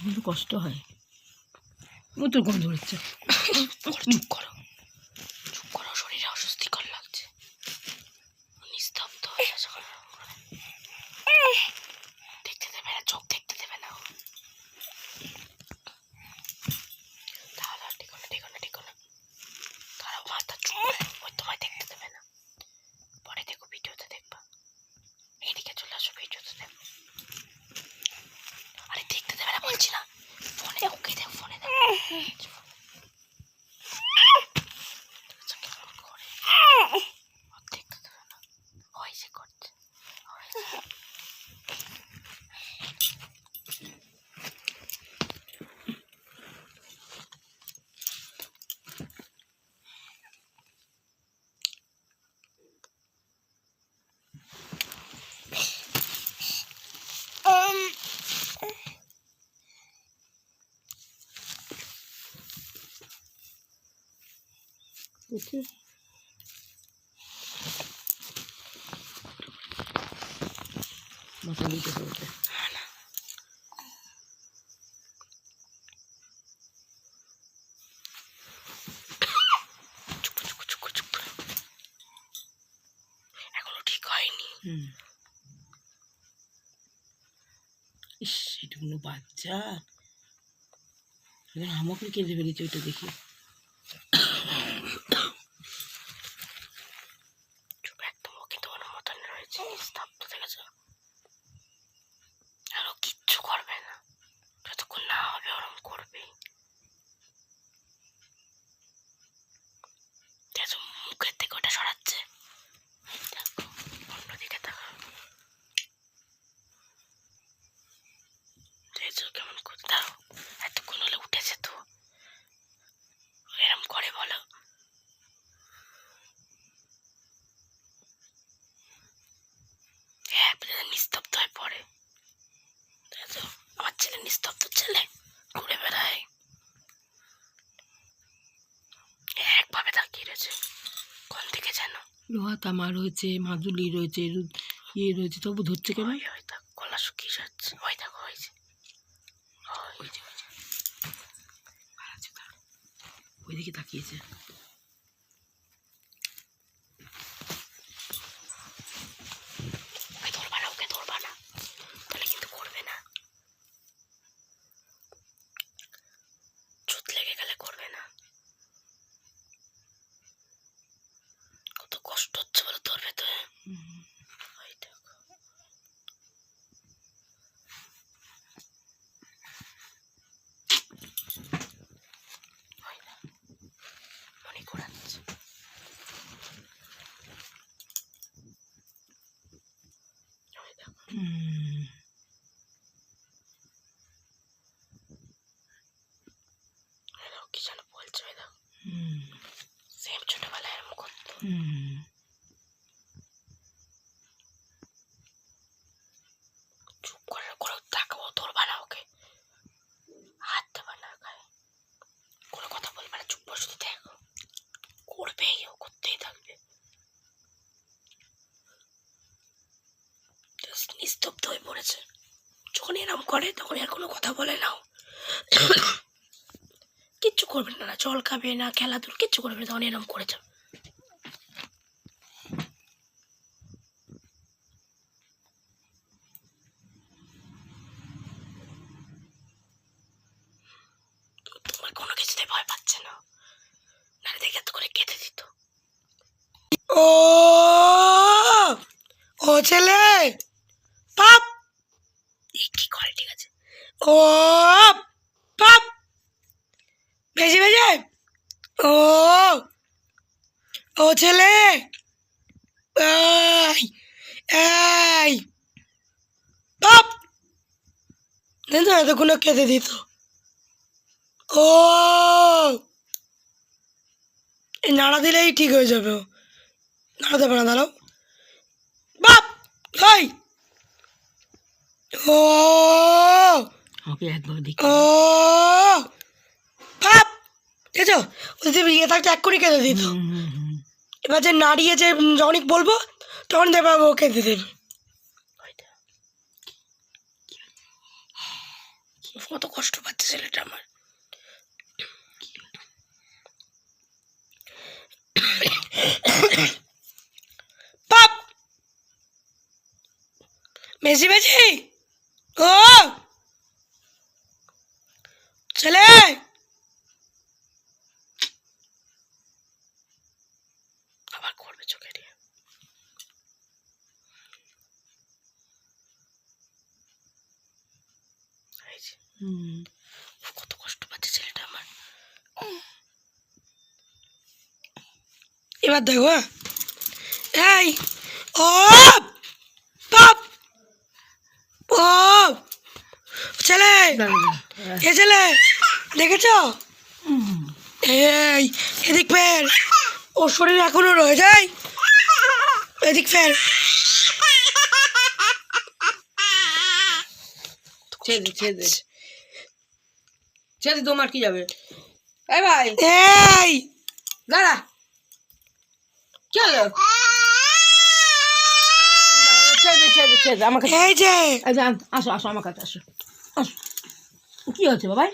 কিন্তু কষ্ট হয়। ও তোর গন্ধ হচ্ছে চুপ করো। চুপ করো শরীরে অস্বস্তিকর লাগছে। নিস্তব্ধ। হয়ে দেখতে দেবে না চোখ দেখতে দেবে না ও। দাঁড়াও, দাঁড়াও, টেকো না, টেকো না, টেকো না। দাঁড়াও, মাথা চুপ করে। ওই তোমায় দেখতে দেবে না। পরে দেখো ভিডিওতে দেখবা এদিকে চলে আসো ভিডিওতে দেখো আরে দেখতে দেবে না বলছি না ফোনে ওকে দেখ ফোনে দেখ দেখেছ কেমন করে? ওর দেখতে দেবে না। ওই যে করছে। ওই যে। বুঝছিস মাথা দিতে হবে ইস এটুকুনো বাচ্চা আমাকে কেঁদে ফেলেছে ওইটা দেখে। চুপ একদম কিন্তু অনুমোদন রয়েছে স্তব্ধ থেকেছ আর ও কিচ্ছু করবে না যতক্ষণ না হবে ওরম করবে দেখো মুখের থেকে ওটা সরাচ্ছে দেখো অন্যদিকে দেখো দেখছ কেমন করতে দাও এতক্ষণ হলে উঠেছে তো ও এরম করে বলো হ্যাঁ ছেলে নিস্তব্ধ হয়ে পড়ে দেখো আমার ছেলে নিস্তব্ধ ছেলে ঘুরে বেড়ায় একভাবে তাকিয়ে রয়েছে কোন দিকে যেন লোহা তামা রয়েছে, মাদুলি রয়েছে ইয়ে রয়েছে, তবু ধরছে কেন? কলা শুকিয়ে যাচ্ছে। ওই, দেখো, ওই যে। ওইদিকে তাকিয়েছে ওকে ধরবা না ওকে ধরবা না তাহলে কিন্তু করবে না চুত লেগে গেলে করবে না কত কষ্ট হচ্ছে বলে ধরবে তো হুম। ওই দেখো ওই না মনে করাচ্ছে ওই দেখো। হুম। ওই দেখো কি যেন বলছে দেখো। হুম। সেম ছোটবেলায় এরকম করতো হুম। চুপ করে করে তাকাবো ধরবা না ওকে হাত দেবা না গায়ে কোনো কথা বলবে না চুপ বসে দেখো করবেই ও করতেই থাকবে Just নিস্তব্ধ হয়ে পড়েছে যখন এরম করে, তখন আর কোনো কথা বলে নাও কিচ্ছু করবে না জল খাবে, না খেলাধুলা, কিচ্ছু করবে না, তখন এরম করে যাবে তোমার কোনো কিছুতে ভয় পাচ্ছে না। নাহলে দেখে এত করে কেঁদে দিত। ও ছেলে, পাপ কি করে ঠিক আছে? ও পাপ ভেজে ভেজে! ও ও ছেলে! এই পাপ দেখো এতগুলো কেঁদে দিত। ও! নাড়া দিলেই ঠিক হয়ে যাবে। ও নাড়াতে পারে দাঁড়াও। বাপ! ওই ও একবার দেখি। ও বাপ দেখছ ও যদি ইয়ে থাকতে করে কেঁদে দিত। এবার যে নাড়িয়ে যে যখনই বলব তখন দেখব ও কেঁদে দেবে। কত কষ্ট পাচ্ছে ছেলেটা আমার। পাপ! বেশি বেশি ও! ছেলে! আবার করবে চোখে দিয়ে। এই যে, হুম। কত কষ্ট পাচ্ছে ছেলেটা আমার। এবার দেখো হ্যাঁ? এই ও পাপ ও ছেলে এ ছেলে দেখেছ? এই এদিক ফের। ওর শরীর এখনও রয়ে যায় এদিক ফের। ছেড়ে ছেড়ে ছেড়ে তোমার কি যাবে? এই ভাই। এই। দাঁড়া। কি হলো? ছেড়ে ছেড়ে ছেড়ে আমার কাছে এই যে। আসো আসো আমার কাছে আসো। আসো। কি হচ্ছে বাবাই?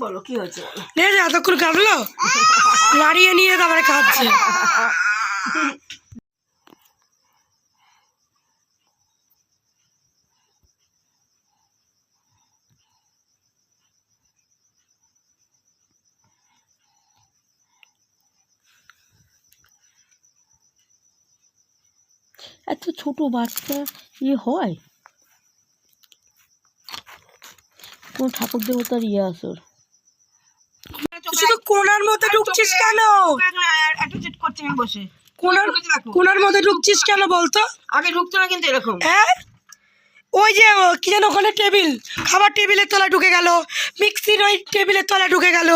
বলো কি হয়েছে এতক্ষণ কাঁদলো নিয়ে তারপরে খাচ্ছে এত ছোট বাচ্চা ইয়ে হয়? কোন ঠাকুর দেবতার ইয়ে আসর শুধু কোনার মধ্যে ঢুকছিস কেন? বসে কোনার কোনার মধ্যে ঢুকছিস কেন বলতো? আগে ঢুকতো না কিন্তু এরকম। হ্যাঁ? ওই যে ও, কি যেন ওখানে টেবিল। খাবার টেবিলের তলায় ঢুকে গেল। মিক্সির ওই টেবিলের তলায় ঢুকে গেল।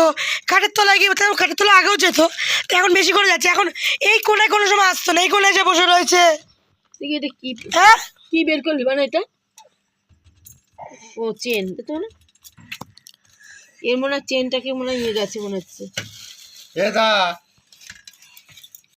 খাটের তলায় গিয়ে খাটের তলায় আগেও যেত। তো এখন বেশি করে যাচ্ছে। এখন এই কোনায় কোনো সময় আসতো না। এই কোনায় যে বসে রয়েছে। দেখি এটা কি? হ্যাঁ? কি বের করলি? মানে এটা। ও চেন তো না? এর মনে হয় চেনটাকে মনে হয় নিয়ে গেছে মনে হচ্ছে। এদা